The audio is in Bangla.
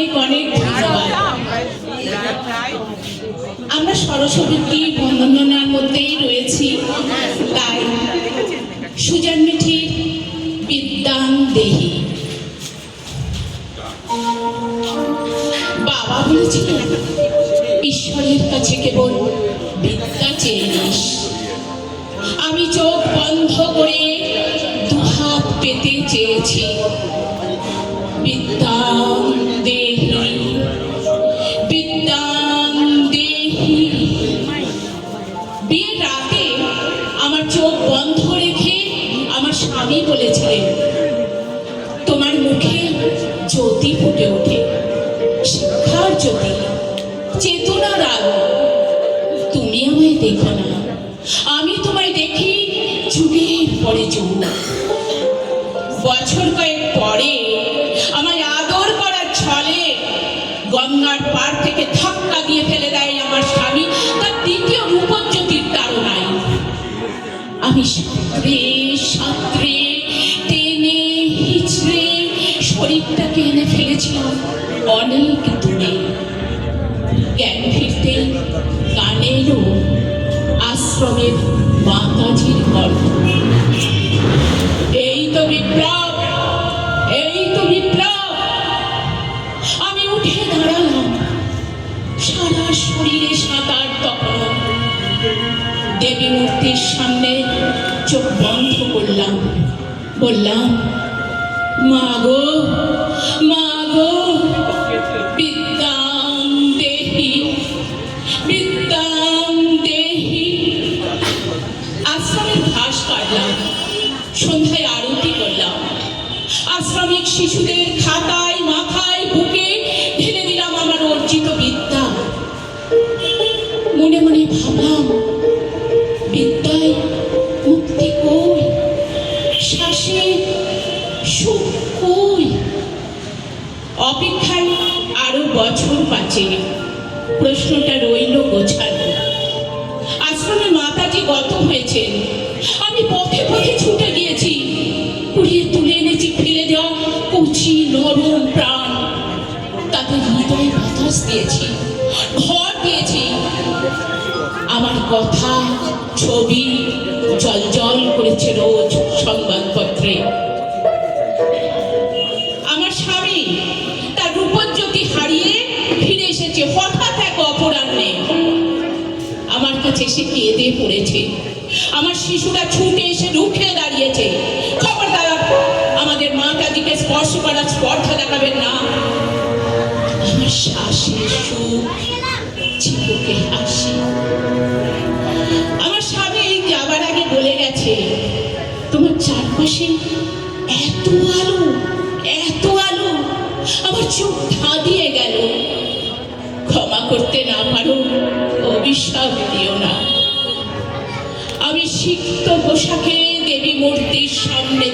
অনেক অনেক আমরা সরস্বতী বন্দনার মধ্যেই রয়েছি, তাই সুজন মিঠির বিদ্যাং দেহি। বাবা বলেছিলেন ঈশ্বরের কাছে কেবল বিদ্যা চেয়ে নিস। আমি চোখ বন্ধ করে দুহাত পেতে চেয়েছি। বিদ্যাং চোখ বন্ধ রেখে আমার স্বামী বলেছিলেন, তোমার মুখে জ্যোতি ফুটে ওঠে, শিক্ষার জ্যোতি, চেতনার আলো। তুমি আমায় দেখো না। আমি তোমায় দেখি যুগের পরে যুগ। বছর কয়েক পরে আমায় আদর করার ছলে গঙ্গার পার থেকে আমি সাঁতরে সাঁতরে টেনে হিচড়ে শরীরটাকে এনে ফেলেছিলাম। অনেক দূরে। জ্ঞান ফিরতে কানে আশ্রমের মাতাজির গল্প। এই তো বিপ্লব, এই তো বিপ্লব। আমি উঠে দাঁড়ালাম। সারা শরীরে সাঁতার তখন। দেবী মূর্তির সামনে চোখ বন্ধ করলাম। বললাম, মা গো মা গো বিদ্যাং দেহি বিদ্যাং দেহি আশ্রমের ঘাস কাটলাম, সন্ধ্যায় আরতি করলাম। আশ্রমিক শিশুদের খাতায়, মাথায়, বুকে ঢেলে দিলাম আমার অর্জিত বিদ্যা। মনে মনে ভাবলাম কই অপেক্ষায় আরও বছর পাঁচে প্রশ্নটা রইল গোছানো। আশ্রমে মাতাজি গত হয়েছেন। আমি পথে পথে ছুটে গিয়েছি। কুড়িয়ে তুলে এনেছি ফেলে দেওয়া কচি নরম প্রাণ। তাতে হৃদয় বাতাস দিয়েছি, ঘর দিয়েছি। আমার কথা, ছবি জল জল করেছে রোজ সংবাদপত্রে। এসেছে হঠাৎ এক অপরাহ্নে আমার কাছে এসে কেঁদে পড়েছে। আমার শিশুরা ছুটে এসে রুখে দাঁড়িয়েছে। খবরদার, আমাদের মাতাজিকে স্পর্শ করার স্পর্ধা দেখাবেন না। আমার শ্বাসের সুখ চিবুকে হাসি। আমার স্বামী যাবার আগে বলে গেছে, তোমার চারপাশে এত আলো এত আলো, আমার চোখ ধাঁধিয়ে গেল। করতে না পারো অভিশাপ দিও না। আমি সিক্ত পোশাকে দেবী মূর্তির সামনে